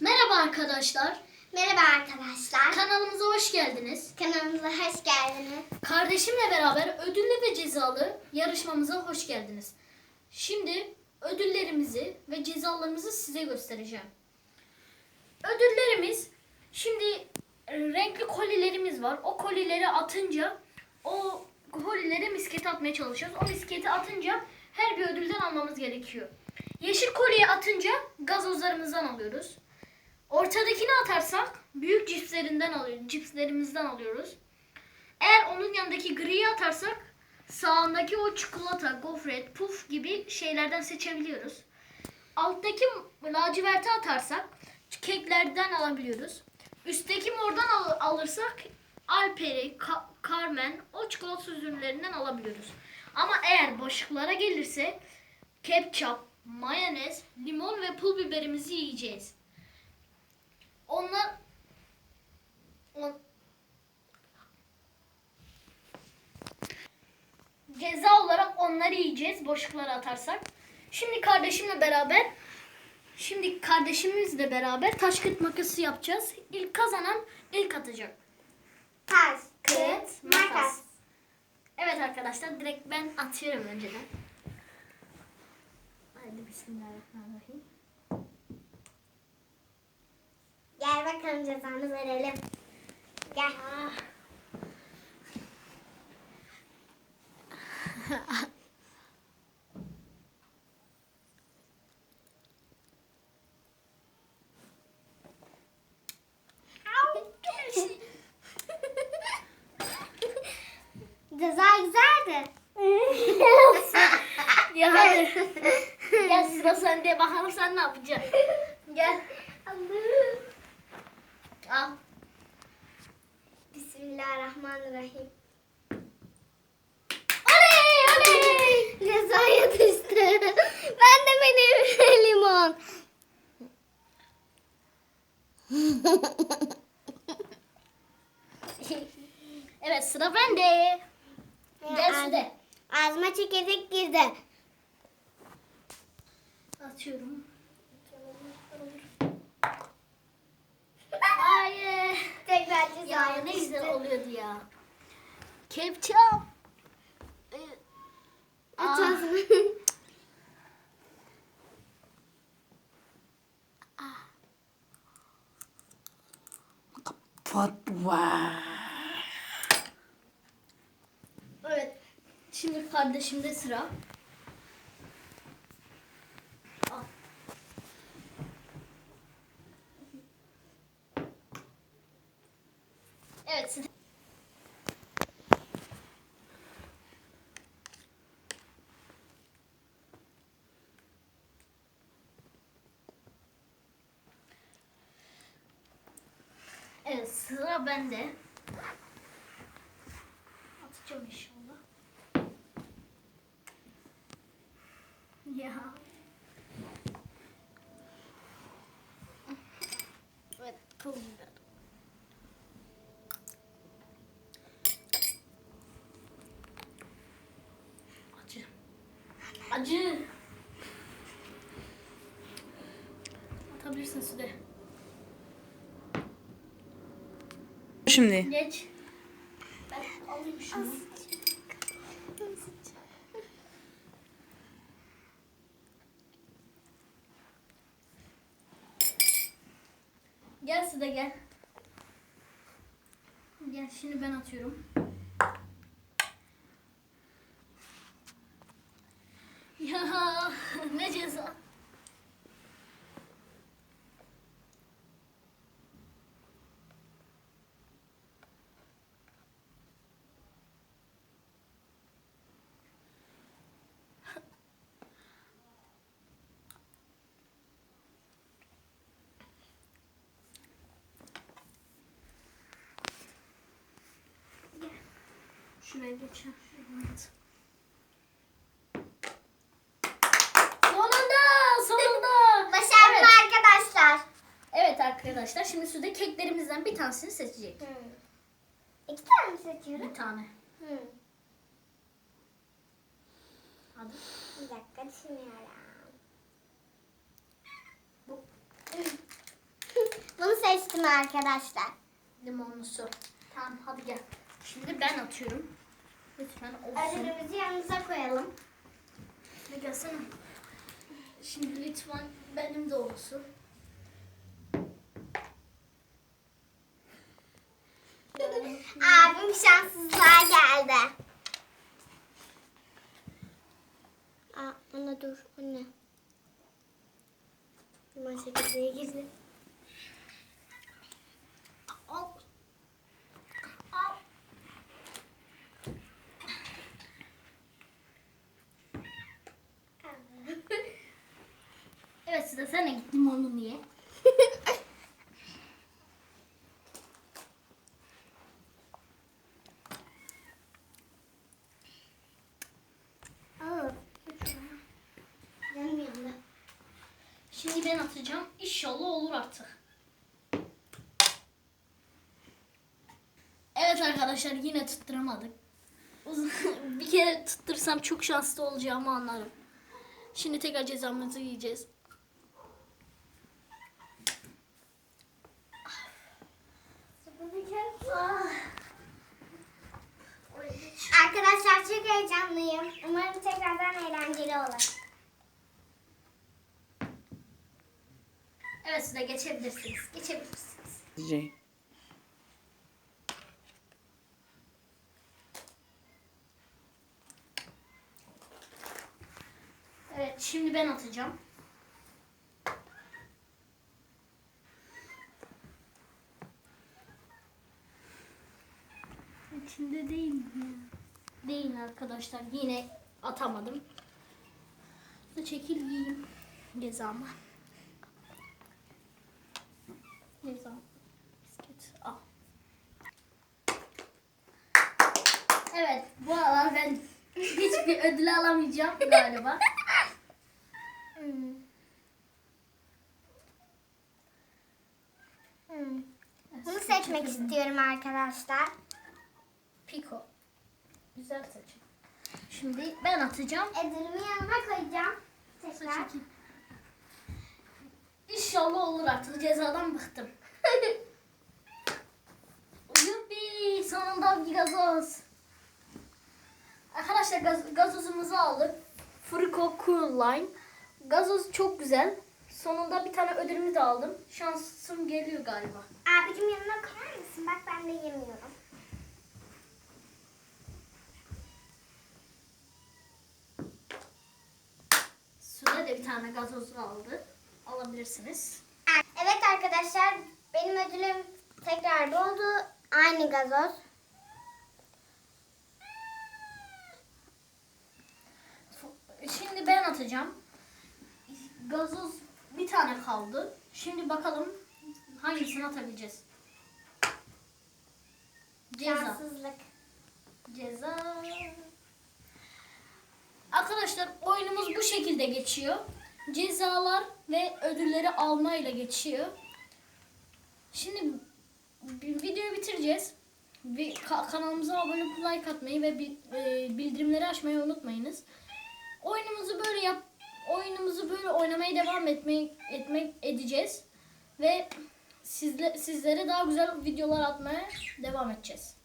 Merhaba arkadaşlar. Merhaba arkadaşlar. Kanalımıza hoş geldiniz. Kanalımıza hoş geldiniz. Kardeşimle beraber ödüllü ve cezalı yarışmamıza hoş geldiniz. Şimdi ödüllerimizi ve cezalarımızı size göstereceğim. Ödüllerimiz şimdi renkli kolilerimiz var. O kolileri atınca o kolileri miskete atmaya çalışıyoruz. O misketi atınca her bir ödülden almamız gerekiyor. Yeşil koliyi atınca gazozlarımızdan alıyoruz. Ortadakini atarsak büyük cipslerinden alıyoruz. Cipslerimizden alıyoruz. Eğer onun yanındaki griyi atarsak sağındaki o çikolata, gofret, puf gibi şeylerden seçebiliyoruz. Alttaki laciverti atarsak keklerden alabiliyoruz. Üstteki mordan al- alırsak Alperi, Ka- Carmen o çikolata ürünlerinden alabiliyoruz. Ama eğer boşluklara gelirse ketçap, mayonez, limon ve pul biberimizi yiyeceğiz. Onlar on, ceza olarak onları yiyeceğiz boşluklara atarsak. Şimdi kardeşimle beraber şimdi kardeşimizle beraber taş kağıt makası yapacağız. İlk kazanan ilk atacak. Taş, kağıt, makas. Evet arkadaşlar direkt ben atıyorum önceden. Haydi bismillahirrahmanirrahim. Gel bakalım cezanı verelim. Gel. Ceza güzeldi. ya hadi. Gel sıra sende bakalım sen ne yapacaksın. Gel. Al. Bismillahirrahmanirrahim. Oley oley. Cezaya düştü. Ben de benim limon. Evet sıra bende. Gel. Ağzıma çekirdek girdi. Atıyorum. Hayır. Tekrar ceza. Ya ne güzel oluyordu ya. Kepçam. Aç ağzını. Fatwa. Evet. Şimdi kardeşimde sıra. Evet. Evet sıra bende. Atacağım inşallah. Ya. Evet, pul biber. Acı. Acı. Atabilirsin Sude. Şimdi. Geç. Ben alayım şunu. Gel Sude gel. Gel şimdi ben atıyorum. Ne ceza. Şuraya geçelim. Evet. Sonunda! Sonunda! Başardım Evet. arkadaşlar. Evet arkadaşlar şimdi Sude keklerimizden bir tanesini seçecek. Hmm. İki tane mi seçiyorum? Bir tane. Hmm. Hadi. Bir dakika düşünüyorum. Bu. seçtim arkadaşlar. Limonlusu. Tamam hadi gel. Şimdi ben atıyorum. Lütfen olsun. Ödülümüzü yanımıza koyalım. Hadi gelsene. Şimdi lütfen benim de olsun. Şanssızlığa geldi. Aa, ana dur, o ne? Limon çekirdeği girdi. Evet size sen de git limonlu niye? Şimdi ben atacağım. İnşallah olur artık. Evet arkadaşlar yine tutturamadık. Bir kere tuttursam çok şanslı olacağımı anlarım. Şimdi tekrar cezamızı yiyeceğiz. Arkadaşlar çok heyecanlıyım. Umarım tekrardan eğlenceli olur. Evet de geçebilirsiniz. Geçebilirsiniz. Sizce? Evet şimdi ben atacağım. İçinde değil mi? Değil arkadaşlar. Yine atamadım. Çekil yiyeyim cezamı. Cezam. Bisküt al. Evet bu aralar ben hiçbir ödül alamayacağım galiba. Hmm. Hmm. Bunu seçmek istiyorum arkadaşlar. Pico. Güzel seçim. Şimdi ben atacağım. Ödülümü yanıma koyacağım. Tekrar. İnşallah olur artık. Cezadan bıktım. Yuppi sonunda bir gazoz. Arkadaşlar gaz, gazozumuzu aldık. Frico Cool Lime. Gazoz çok güzel. Sonunda bir tane ödülümü de aldım. Şansım geliyor galiba. Abicim yanına koyar mısın? Bak ben de yemiyorum. Suda da bir tane gazoz aldı. Alabilirsiniz. Evet arkadaşlar benim ödülüm tekrar doldu. Aynı gazoz. Şimdi ben atacağım. Gazoz bir tane kaldı. Şimdi bakalım hangisini atabileceğiz. Ceza. Şanssızlık. Ceza. Arkadaşlar oyunumuz bu şekilde geçiyor. Cezalar ve ödülleri almayla geçiyor. Şimdi videoyu bitireceğiz. Bir ka- kanalımıza abone olup like atmayı ve e, bildirimleri açmayı unutmayınız. Oyunumuzu böyle yap oyunumuzu böyle oynamaya devam etmek etmek edeceğiz ve sizle sizlere daha güzel videolar atmaya devam edeceğiz.